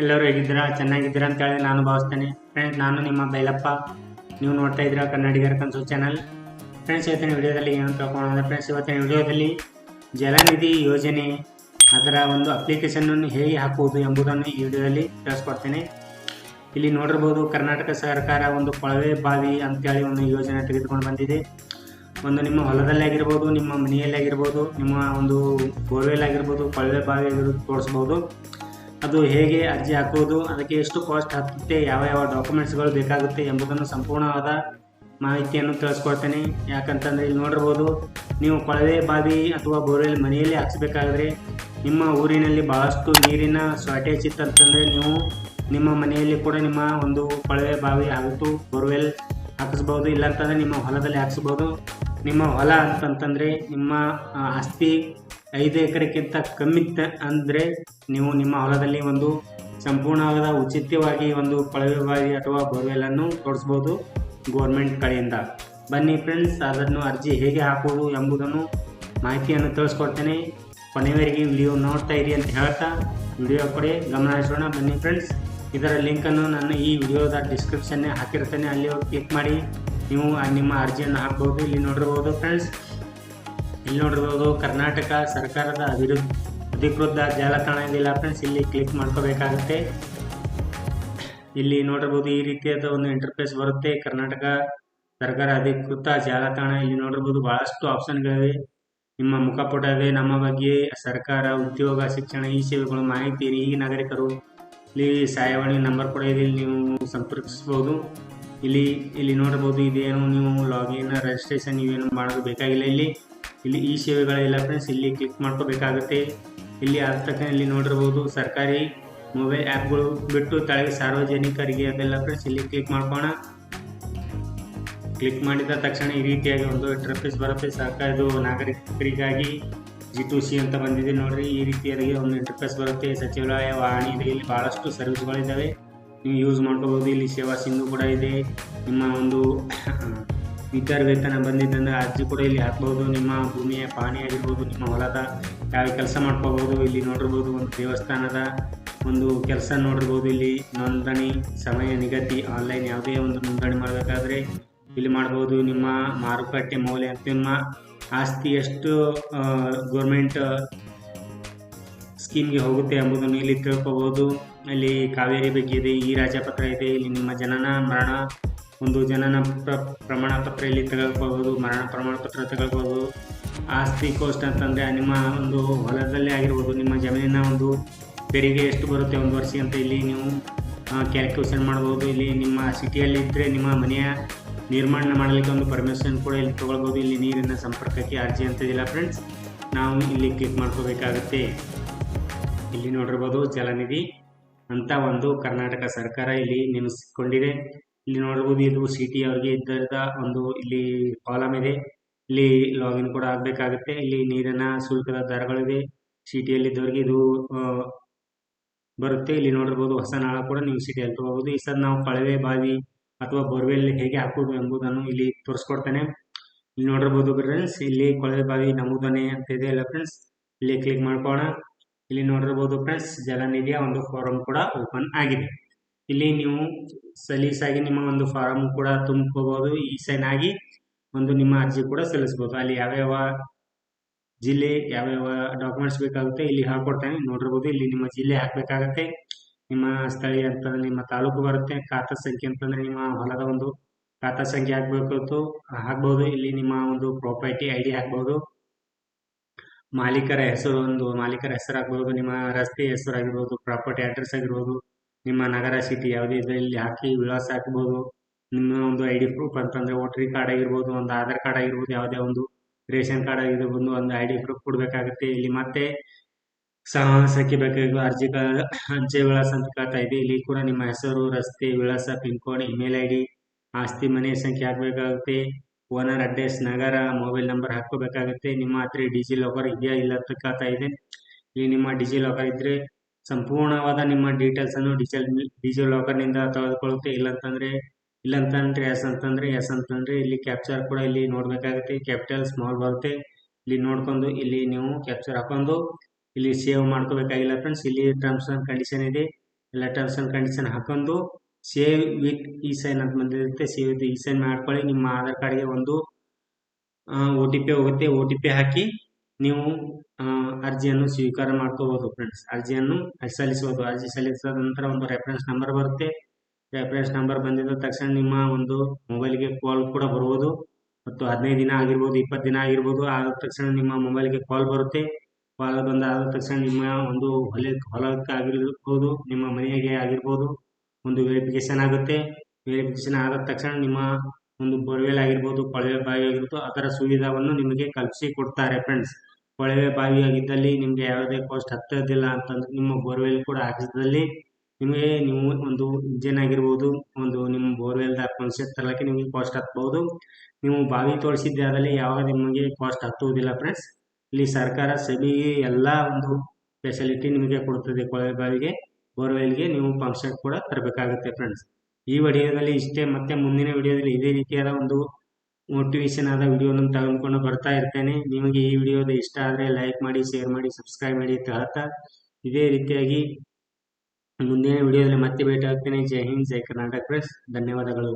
ಎಲ್ಲರೂ ಹೇಗಿದ್ದೀರಾ? ಚೆನ್ನಾಗಿದ್ದೀರಾ ಅಂತ ಹೇಳಿ ನಾನು ಭಾವಿಸ್ತೇನೆ. ಫ್ರೆಂಡ್ಸ್ ನಾನು ನಿಮ್ಮ ಬೈಲಪ್ಪ. ನೀವು ನೋಡ್ತಾ ಇದ್ದೀರಾ ಕನ್ನಡಿಗರ ಕನಸು ಚಾನಲ್ ಫ್ರೆಂಡ್ಸ್ ಇವತ್ತಿನ ವಿಡಿಯೋದಲ್ಲಿ ಏನು ಅಂದರೆ ಫ್ರೆಂಡ್ಸ್ ಇವತ್ತಿನ ವಿಡಿಯೋದಲ್ಲಿ ಜಲನಿಧಿ ಯೋಜನೆ ಅದರ ಒಂದು ಅಪ್ಲಿಕೇಶನನ್ನು ಹೇಗೆ ಹಾಕುವುದು ಎಂಬುದನ್ನು ಈ ವಿಡಿಯೋದಲ್ಲಿ ತಿಳಿಸ್ಕೊಡ್ತೇನೆ. ಇಲ್ಲಿ ನೋಡಿರ್ಬೋದು ಕರ್ನಾಟಕ ಸರ್ಕಾರ ಒಂದು ಕೊಳವೆ ಬಾವಿ ಅಂತೇಳಿ ಒಂದು ಯೋಜನೆ ತೆಗೆದುಕೊಂಡು ಬಂದಿದೆ. ಒಂದು ನಿಮ್ಮ ಹೊಲದಲ್ಲಿ ಆಗಿರ್ಬೋದು, ನಿಮ್ಮ ಮನೆಯಲ್ಲಿ ಆಗಿರ್ಬೋದು, ನಿಮ್ಮ ಒಂದು ಬೋರ್ವೆಲ್ ಆಗಿರ್ಬೋದು, ಕೊಳವೆ ಬಾವಿ ಆಗಿರ್ಬೋದು ತೋರಿಸ್ಬೋದು. ಅದು ಹೇಗೆ ಅರ್ಜಿ ಹಾಕುವುದು, ಅದಕ್ಕೆ ಎಷ್ಟು ಕಾಸ್ಟ್ ಹಾಕುತ್ತೆ, ಯಾವ ಯಾವ ಡಾಕ್ಯುಮೆಂಟ್ಸ್ಗಳು ಬೇಕಾಗುತ್ತೆ ಎಂಬುದನ್ನು ಸಂಪೂರ್ಣವಾದ ಮಾಹಿತಿಯನ್ನು ತಿಳಿಸ್ಕೊಡ್ತೇನೆ. ಯಾಕಂತಂದರೆ ಇಲ್ಲಿ ನೋಡಿರ್ಬೋದು, ನೀವು ಕೊಳವೆ ಬಾವಿ ಅಥವಾ ಬೋರ್ವೆಲ್ ಮನೆಯಲ್ಲಿ ಹಾಕ್ಸ್ಬೇಕಾದ್ರೆ ನಿಮ್ಮ ಊರಿನಲ್ಲಿ ಭಾಳಷ್ಟು ನೀರಿನ ಶಾರ್ಟೇಜ್ ಇತ್ತಂತಂದರೆ ನೀವು ನಿಮ್ಮ ಮನೆಯಲ್ಲಿ ಕೂಡ ನಿಮ್ಮ ಒಂದು ಕೊಳವೆ ಬಾವಿ ಹಾಗೂ ಬೋರ್ವೆಲ್ ಹಾಕಿಸ್ಬೋದು. ಇಲ್ಲಾಂತಂದರೆ ನಿಮ್ಮ ಹೊಲದಲ್ಲಿ ಹಾಕಿಸ್ಬೋದು. ನಿಮ್ಮ ಹೊಲ ಅಂತಂತಂದರೆ ನಿಮ್ಮ ಆಸ್ತಿ ಐದು ಎಕರೆಕ್ಕಿಂತ ಕಮ್ಮಿ ಅಂದರೆ ನೀವು ನಿಮ್ಮ ಹೊಲದಲ್ಲಿ ಒಂದು ಸಂಪೂರ್ಣವಾದ ಉಚಿತವಾಗಿ ಒಂದು ಕೊಳವೆ ಬಾವಿ ಅಥವಾ ಬೋರ್ವೆಲನ್ನು ತೋರಿಸ್ಬೋದು ಗೋರ್ಮೆಂಟ್ ಕಡೆಯಿಂದ. ಬನ್ನಿ ಫ್ರೆಂಡ್ಸ್ ಅದನ್ನು ಅರ್ಜಿ ಹೇಗೆ ಹಾಕುವುದು ಎಂಬುದನ್ನು ಮಾಹಿತಿಯನ್ನು ತಿಳಿಸ್ಕೊಡ್ತೇನೆ. ಕೊನೆಯವರೆಗೆ ವಿಡಿಯೋ ನೋಡ್ತಾ ಇರಿ ಅಂತ ಹೇಳ್ತಾ ವಿಡಿಯೋ ಕೊಡಿ, ಗಮನ ಹರಿಸೋಣ. ಬನ್ನಿ ಫ್ರೆಂಡ್ಸ್ ಇದರ ಲಿಂಕನ್ನು ನಾನು ಈ ವಿಡಿಯೋದ ಡಿಸ್ಕ್ರಿಪ್ಷನ್ನೇ ಹಾಕಿರ್ತೇನೆ. ಅಲ್ಲಿ ಹೋಗಿ ಕ್ಲಿಕ್ ಮಾಡಿ, ನೀವು ನಿಮ್ಮ ಅರ್ಜಿಯನ್ನು ಹಾಕ್ಬೋದು. ಇಲ್ಲಿ ನೋಡಿರ್ಬೋದು ಫ್ರೆಂಡ್ಸ್ ಇಲ್ಲಿ ನೋಡಿರ್ಬೋದು ಕರ್ನಾಟಕ ಸರ್ಕಾರದ ಅಭಿವೃದ್ಧಿ ಅಧಿಕೃತ ಜಾಲತಾಣ ಇದೆಯಲ್ಲ ಫ್ರೆಂಡ್ಸ್ ಇಲ್ಲಿ ಕ್ಲಿಕ್ ಮಾಡ್ಕೋಬೇಕಾಗುತ್ತೆ. ಇಲ್ಲಿ ನೋಡಿರ್ಬೋದು ಈ ರೀತಿಯಾದ ಒಂದು ಇಂಟರ್ಫೇಸ್ ಬರುತ್ತೆ. ಕರ್ನಾಟಕ ಸರ್ಕಾರ ಅಧಿಕೃತ ಜಾಲತಾಣ, ಇಲ್ಲಿ ನೋಡಿರ್ಬೋದು ಬಹಳಷ್ಟು ಆಪ್ಷನ್ಗಳಿವೆ ನಿಮ್ಮ ಮುಖಪುಟ ಇದೆ ನಮ್ಮ ಬಗ್ಗೆ, ಸರ್ಕಾರ, ಉದ್ಯೋಗ, ಶಿಕ್ಷಣ, ಈ ಸೇವೆಗಳು ಮಾಹಿತಿ ಈ ನಾಗರಿಕರು ಇಲ್ಲಿ ಸಹಾಯವಾಣಿ ನಂಬರ್ ಕೂಡ ಇದೆ, ಇಲ್ಲಿ ನೀವು ಸಂಪರ್ಕಿಸ್ಬೋದು. ಇಲ್ಲಿ ಇಲ್ಲಿ ನೋಡಬಹುದು ಇದೇನು, ನೀವು ಲಾಗಿನ್ ರಿಜಿಸ್ಟ್ರೇಷನ್ ಇವೇನು ಮಾಡೋದು ಬೇಕಾಗಿಲ್ಲ ಇಲ್ಲಿ. ಇಲ್ಲಿ ಈ ಸೇವೆಗಳೆಲ್ಲ ಫ್ರೆಂಡ್ಸ್ ಇಲ್ಲಿ ಕ್ಲಿಕ್ ಮಾಡ್ಕೋಬೇಕಾಗುತ್ತೆ. ಇಲ್ಲಿ ಆದ ತಕ್ಷಣ ಇಲ್ಲಿ ನೋಡಿರ್ಬೋದು ಸರ್ಕಾರಿ ಮೊಬೈಲ್ ಆ್ಯಪ್ಗಳು ಬಿಟ್ಟು ತಳಗೆ ಸಾರ್ವಜನಿಕರಿಗೆ ಅದೆಲ್ಲ ಫ್ರೆಂಡ್ಸ್ ಇಲ್ಲಿ ಕ್ಲಿಕ್ ಮಾಡ್ಕೋಣ ಕ್ಲಿಕ್ ಮಾಡಿದ ತಕ್ಷಣ ಈ ರೀತಿಯಾಗಿ ಒಂದು ಇಂಟರ್ಫೇಸ್ ಬರುತ್ತೆ. ಸರ್ಕಾರದು ನಾಗರಿಕರಿಗಾಗಿ ಜಿ ಟು ಸಿ ಅಂತ ಬಂದಿದೆ ನೋಡ್ರಿ. ಈ ರೀತಿಯಾಗಿ ಒಂದು ಇಂಟರ್ಫೇಸ್ ಬರುತ್ತೆ. ಸಚಿವಾಲಯ ವಾಣಿ ಇದೆ ಇಲ್ಲಿ ಭಾಳಷ್ಟು ಸರ್ವಿಸ್ಗಳಿದ್ದಾವೆ ನೀವು ಯೂಸ್ ಮಾಡ್ಕೋಬೋದು. ಇಲ್ಲಿ ಸೇವಾ ಸಿಂಧು ಕೂಡ ಇದೆ. ನಿಮ್ಮ ಒಂದು ವಿದ್ಯಾರ್ಥಿ ವೇತನ ಬಂದಿದ್ದಂದ್ರೆ ಅರ್ಜಿ ಕೂಡ ಇಲ್ಲಿ ಹಾಕ್ಬೋದು. ನಿಮ್ಮ ಭೂಮಿಯ ಪಾಣಿ ಆಗಿರ್ಬೋದು, ನಿಮ್ಮ ಹೊಲದ ಯಾವ ಕೆಲಸ ಮಾಡ್ಕೋಬೋದು, ಇಲ್ಲಿ ನೋಡಿರ್ಬೋದು ಒಂದು ದೇವಸ್ಥಾನದ ಒಂದು ಕೆಲಸ ನೋಡಿರ್ಬೋದು. ಇಲ್ಲಿ ನೋಂದಣಿ, ಸಮಯ, ನಿಗದಿ ಆನ್ಲೈನ್ ಯಾವುದೇ ಒಂದು ನೋಂದಣಿ ಮಾಡಬೇಕಾದ್ರೆ ಇಲ್ಲಿ ಮಾಡ್ಬೋದು. ನಿಮ್ಮ ಮಾರುಕಟ್ಟೆ ಮೌಲ್ಯ, ನಿಮ್ಮ ಆಸ್ತಿ ಎಷ್ಟು ಗೌರ್ಮೆಂಟ್ ಸ್ಕೀಮ್ಗೆ ಹೋಗುತ್ತೆ ಎಂಬುದನ್ನು ಇಲ್ಲಿ ತಿಳ್ಕೊಬೋದು. ಇಲ್ಲಿ ಕಾವೇರಿ ಬಗ್ಗೆ ಇದೆ, ಈ ರಾಜಪತ್ರ ಇದೆ, ಇಲ್ಲಿ ನಿಮ್ಮ ಜನನ, ಮರಣ ಒಂದು ಜನನ ಪ್ರ, ಪ್ರಮಾಣ ಪತ್ರ ಇಲ್ಲಿ ತೆಗೆದುಕೊಳ್ಬೋದು ಮರಣ ಪ್ರಮಾಣ ಪತ್ರ ತೆಗೆದುಕೊಳ್ಬೋದು ಆಸ್ತಿ ಕೋಸ್ಟ್ ಅಂತಂದರೆ ನಿಮ್ಮ ಒಂದು ಹೊಲದಲ್ಲೇ ಆಗಿರ್ಬೋದು, ನಿಮ್ಮ ಜಮೀನಿನ ಒಂದು ತೆರಿಗೆ ಎಷ್ಟು ಬರುತ್ತೆ ಒಂದು ವರ್ಷ ಅಂತ ಇಲ್ಲಿ ನೀವು ಕ್ಯಾಲ್ಕುಲೇಷನ್ ಮಾಡ್ಬೋದು ಇಲ್ಲಿ ನಿಮ್ಮ ಸಿಟಿಯಲ್ಲಿ ಇದ್ದರೆ ನಿಮ್ಮ ಮನೆಯ ನಿರ್ಮಾಣ ಮಾಡಲಿಕ್ಕೆ ಒಂದು ಪರ್ಮಿಷನ್ ಕೂಡ ಇಲ್ಲಿ ತೊಗೊಳ್ಬೋದು ಇಲ್ಲಿ ನೀರಿನ ಸಂಪರ್ಕಕ್ಕೆ ಅರ್ಜಿ ಅಂತ ಇದಿಲ್ಲ ಫ್ರೆಂಡ್ಸ್ ನಾವು ಇಲ್ಲಿ ಕ್ಲಿಕ್ ಮಾಡ್ಕೋಬೇಕಾಗುತ್ತೆ. ಇಲ್ಲಿ ನೋಡಿರ್ಬೋದು ಜಲನಿಧಿ ಅಂತ ಒಂದು ಕರ್ನಾಟಕ ಸರ್ಕಾರ ಇಲ್ಲಿ ನೇಮಿಸಿಕೊಂಡಿದೆ ಇಲ್ಲಿ ನೋಡಬಹುದು ಇದು ಸಿಟಿ ಅವರಿಗೆ ಇದ್ದಂತ ಒಂದು ಇಲ್ಲಿ ಕಾಲಮ್ ಇದೆ. ಇಲ್ಲಿ ಲಾಗಿನ್ ಕೂಡ ಆಗ್ಬೇಕಾಗುತ್ತೆ. ಇಲ್ಲಿ ನೀರಿನ ಶುಲ್ಕದ ದರಗಳಿದೆ ಸಿಟಿಯಲ್ಲಿ ಇದ್ದವರಿಗೆ ಇದು ಬರುತ್ತೆ. ಇಲ್ಲಿ ನೋಡಿರ್ಬೋದು ಹೊಸ ನಾಳ ಕೂಡ ನೀವು ಸಿಟಿಯಲ್ಲಿ ತಗೋಬಹುದು ಈ ಸರ್ ನಾವು ಕಳವೆ ಬಾವಿ ಅಥವಾ ಬೋರ್ವೆಲ್ ಹೇಗೆ ಹಾಕೋದು ಎಂಬುದನ್ನು ಇಲ್ಲಿ ತೋರಿಸ್ಕೊಡ್ತೇನೆ. ಇಲ್ಲಿ ನೋಡಿರ್ಬೋದು ಫ್ರೆಂಡ್ಸ್ ಇಲ್ಲಿ ಕೊಳವೆ ಬಾವಿ ನಮೂದನೆ ಅಂತ ಇದೆ ಅಲ್ಲ ಫ್ರೆಂಡ್ಸ್ ಇಲ್ಲಿ ಕ್ಲಿಕ್ ಮಾಡ್ಕೋಣ ಇಲ್ಲಿ ನೋಡಿರ್ಬೋದು ಫ್ರೆಂಡ್ಸ್ ಜಲನಿಧಿಯ ಒಂದು ಫಾರಂ ಕೂಡ ಓಪನ್ ಆಗಿದೆ. ಇಲ್ಲಿ ನೀವು ಸಲೀಸಾಗಿ ನಿಮ್ಮ ಒಂದು ಫಾರಂ ಕೂಡ ತುಂಬಿಕೋಬಹುದು ಈ ಸೈನ್ ಆಗಿ ಒಂದು ನಿಮ್ಮ ಅರ್ಜಿ ಕೂಡ ಸಲ್ಲಿಸಬಹುದು ಅಲ್ಲಿ ಯಾವ್ಯಾವ ಜಿಲ್ಲೆ, ಯಾವ್ಯಾವ ಡಾಕ್ಯುಮೆಂಟ್ಸ್ ಬೇಕಾಗುತ್ತೆ ಇಲ್ಲಿ ಹಾಕೊಡ್ತೇನೆ ನೋಡಿರ್ಬೋದು, ಇಲ್ಲಿ ನಿಮ್ಮ ಜಿಲ್ಲೆ ಹಾಕಬೇಕಾಗತ್ತೆ. ನಿಮ್ಮ ಸ್ಥಳೀಯ ಅಂತಂದ್ರೆ ನಿಮ್ಮ ತಾಲೂಕು ಬರುತ್ತೆ. ಖಾತಾ ಸಂಖ್ಯೆ ಅಂತಂದ್ರೆ ನಿಮ್ಮ ಹೊಲದ ಒಂದು ಖಾತಾ ಸಂಖ್ಯೆ ಹಾಕ್ಬೇಕು ಹಾಕ್ಬೋದು ಇಲ್ಲಿ ನಿಮ್ಮ ಒಂದು ಪ್ರಾಪರ್ಟಿ ಐ ಡಿ ಹಾಕ್ಬೋದು ಮಾಲೀಕರ ಹೆಸರು ಒಂದು ಮಾಲೀಕರ ಹೆಸರು ಹಾಕ್ಬೋದು ನಿಮ್ಮ ರಸ್ತೆ ಹೆಸರು ಆಗಿರ್ಬೋದು ಪ್ರಾಪರ್ಟಿ ಅಡ್ರೆಸ್ ಆಗಿರ್ಬೋದು. ನಿಮ್ಮ ನಗರ ಸಿಟಿ ಯಾವುದೇ ಇದ್ರೆ ಇಲ್ಲಿ ಹಾಕಿ ವಿಳಾಸ ಹಾಕ್ಬೋದು. ನಿಮ್ಮ ಒಂದು ಐ ಡಿ ಪ್ರೂಫ್ ಅಂತಂದ್ರೆ ವೋಟ್ರಿ ಕಾರ್ಡ್ ಆಗಿರ್ಬೋದು, ಒಂದು ಆಧಾರ್ ಕಾರ್ಡ್ ಆಗಿರ್ಬೋದು, ಯಾವುದೇ ಒಂದು ರೇಷನ್ ಕಾರ್ಡ್ ಆಗಿರ್ಬೋದು, ಒಂದು ಐ ಡಿ ಪ್ರೂಫ್ ಕೊಡಬೇಕಾಗುತ್ತೆ. ಇಲ್ಲಿ ಮತ್ತೆ ಸಂಖ್ಯೆ ಬೇಕಾಗಿರುವ ಅರ್ಜಿ ಅಂಚೆ ವಿಳಾಸ ಅಂತ ಕೇಳ್ತಾ ಇದೆ ಇಲ್ಲಿ ಕೂಡ ನಿಮ್ಮ ಹೆಸರು, ರಸ್ತೆ, ವಿಳಾಸ, pin code, email I D ಆಸ್ತಿ, ಮನೆ ಸಂಖ್ಯೆ ಹಾಕಬೇಕಾಗುತ್ತೆ. ಓನರ್ ಅಡ್ರೆಸ್, ನಗರ, ಮೊಬೈಲ್ ನಂಬರ್ ಹಾಕೋಬೇಕಾಗುತ್ತೆ ನಿಮ್ಮ ಹತ್ರ ಡಿಜಿ ಲಾಕರ್ ಇದೆಯಾ ಇಲ್ಲ ಅಂತ ಕೇಳ್ತಾ ಇದೆ. ಇಲ್ಲಿ ನಿಮ್ಮ ಡಿಜಿ ಲಾಕರ್ ಇದ್ರೆ ಸಂಪೂರ್ಣವಾದ ನಿಮ್ಮ ಡೀಟೇಲ್ಸ್ ಅನ್ನು ಡಿಜಿಟಲ್ ಡಿಜಿ ಲಾಕರ್ನಿಂದ ತೆಗೆದುಕೊಳ್ಳುತ್ತೆ. ಇಲ್ಲಂತಂದ್ರೆ ಇಲ್ಲಂತಂದ್ರೆ ಎಸ್ ಅಂತಂದ್ರೆ ಎಸ್ ಅಂತಂದ್ರೆ ಇಲ್ಲಿ ಕ್ಯಾಪ್ಚರ್ ಕೂಡ ಇಲ್ಲಿ ನೋಡಬೇಕಾಗುತ್ತೆ. ಕ್ಯಾಪಿಟಲ್ ಸ್ಮಾಲ್ ಬರುತ್ತೆ. ಇಲ್ಲಿ ನೋಡ್ಕೊಂಡು ಇಲ್ಲಿ ನೀವು ಕ್ಯಾಪ್ಚರ್ ಹಾಕೊಂಡು ಇಲ್ಲಿ ಸೇವ್ ಮಾಡ್ಕೋಬೇಕಾಗಿಲ್ಲ ಫ್ರೆಂಡ್ಸ್ ಇಲ್ಲಿ ಟರ್ಮ್ಸ್ ಅಂಡ್ ಕಂಡೀಷನ್ ಇದೆ. ಎಲ್ಲ ಟರ್ಮ್ಸ್ ಆ್ಯಂಡ್ ಕಂಡೀಷನ್ ಹಾಕೊಂಡು ಸೇವ್ ವಿತ್ ಇ ಸೈನ್ ಅಂತ ಬಂದಿರುತ್ತೆ. ಸೇವ್ ವಿತ್ ಇ ಸೈನ್ ಮಾಡ್ಕೊಳ್ಳಿ. ನಿಮ್ಮ ಆಧಾರ್ ಕಾರ್ಡ್ಗೆ ಒಂದು ಒ ಟಿ ಪಿ ಹೋಗುತ್ತೆ. ಒ ಟಿ ಪಿ ಹಾಕಿ ನೀವು ಅರ್ಜಿಯನ್ನು ಸ್ವೀಕಾರ ಮಾಡ್ಕೋಬಹುದು ಫ್ರೆಂಡ್ಸ್ ಅರ್ಜಿಯನ್ನು ಸಲ್ಲಿಸಬಹುದು. ಅರ್ಜಿ ಸಲ್ಲಿಸಿದ ನಂತರ ಒಂದು ರೆಫರೆನ್ಸ್ ನಂಬರ್ ಬರುತ್ತೆ. ರೆಫರೆನ್ಸ್ ನಂಬರ್ ಬಂದಿದ ತಕ್ಷಣ ನಿಮ್ಮ ಒಂದು ಮೊಬೈಲ್ಗೆ ಕಾಲ್ ಕೂಡ ಬರುವುದು ಮತ್ತು ಹದಿನೈದು ದಿನ ಆಗಿರ್ಬೋದು, ಇಪ್ಪತ್ತು ದಿನ ಆಗಿರ್ಬೋದು, ಆದ ತಕ್ಷಣ ನಿಮ್ಮ ಮೊಬೈಲ್ಗೆ ಕಾಲ್ ಬರುತ್ತೆ. ಕಾಲ್ ಬಂದಾದ ತಕ್ಷಣ ನಿಮ್ಮ ಒಂದು ಹೊಲ ಹೊಲಕ್ಕೆ ಆಗಿರ್ಬೋದು ನಿಮ್ಮ ಮನೆಗೆ ಆಗಿರ್ಬೋದು, ಒಂದು ವೆರಿಫಿಕೇಶನ್ ಆಗುತ್ತೆ. ವೆರಿಫಿಕೇಶನ್ ಆದ ತಕ್ಷಣ ನಿಮ್ಮ ಒಂದು ಬೋರ್ವೆಲ್ ಆಗಿರ್ಬೋದು, ಕೊಳವೆ ಬಾವಿ ಆಗಿರ್ಬೋದು ಅದರ ಸುವಿಧಾವನ್ನು ನಿಮಗೆ ಕಲ್ಪಿಸಿ ಕೊಡ್ತಾರೆ ಫ್ರೆಂಡ್ಸ್ ಕೊಳವೆ ಬಾವಿ ಆಗಿದ್ದಲ್ಲಿ ನಿಮಗೆ ಯಾವುದೇ ಕಾಸ್ಟ್ ಹತ್ತೋದಿಲ್ಲ ಅಂತಂದ್ರೆ ನಿಮ್ಮ ಬೋರ್ವೆಲ್ ಕೂಡ ಹಾಕಿಸಿದಲ್ಲಿ ನಿಮಗೆ ನೀವು ಒಂದು ಇಂಜಿನ್ ಆಗಿರ್ಬೋದು, ಒಂದು ನಿಮ್ಮ ಬೋರ್ವೆಲ್ದ ಕಾನ್ಸೆಪ್ಟ್ ತರಲಿಕ್ಕೆ ನಿಮಗೆ ಕಾಸ್ಟ್ ಹತ್ಬೋದು ನೀವು ಬಾವಿ ತೋರಿಸಿದ್ದೆ ಆದಲ್ಲಿ ಯಾವಾಗ ನಿಮಗೆ ಕಾಸ್ಟ್ ಹತ್ತುವುದಿಲ್ಲ ಫ್ರೆಂಡ್ಸ್ ಇಲ್ಲಿ ಸರ್ಕಾರ ಸಬಿ ಎಲ್ಲ ಒಂದು ಫೆಸಿಲಿಟಿ ನಿಮಗೆ ಕೊಡುತ್ತದೆ ಕೊಳವೆ ಬಾವಿಗೆ ಬೋರ್ವೆಲ್ಗೆ ನೀವು ಪಂಪ್ ಸೆಟ್ ಕೂಡ ತರಬೇಕಾಗುತ್ತೆ ಫ್ರೆಂಡ್ಸ್ ಈ ವಿಡಿಯೋದಲ್ಲಿ ಇಷ್ಟೇ, ಮತ್ತೆ ಮುಂದಿನ ವಿಡಿಯೋದಲ್ಲಿ ಇದೇ ರೀತಿಯಾದ ಒಂದು ಮೋಟಿವೇಶನ್ ಆದ ವಿಡಿಯೋನ ತೆಗೆದುಕೊಂಡು ಬರ್ತಾ ಇರ್ತೇನೆ. ನಿಮಗೆ ಈ ವಿಡಿಯೋದ ಇಷ್ಟ ಆದರೆ ಲೈಕ್ ಮಾಡಿ ಶೇರ್ ಮಾಡಿ ಸಬ್ಸ್ಕ್ರೈಬ್ ಮಾಡಿ ಅಂತ ಹೇಳ್ತಾ ಇದೇ ರೀತಿಯಾಗಿ ಮುಂದಿನ ವಿಡಿಯೋದಲ್ಲಿ ಮತ್ತೆ ಭೇಟಿ ಆಗ್ತೇನೆ. ಜೈ ಹಿಂದ್, ಜೈ ಕರ್ನಾಟಕ ಫ್ರೆಂಡ್ಸ್ ಧನ್ಯವಾದಗಳು.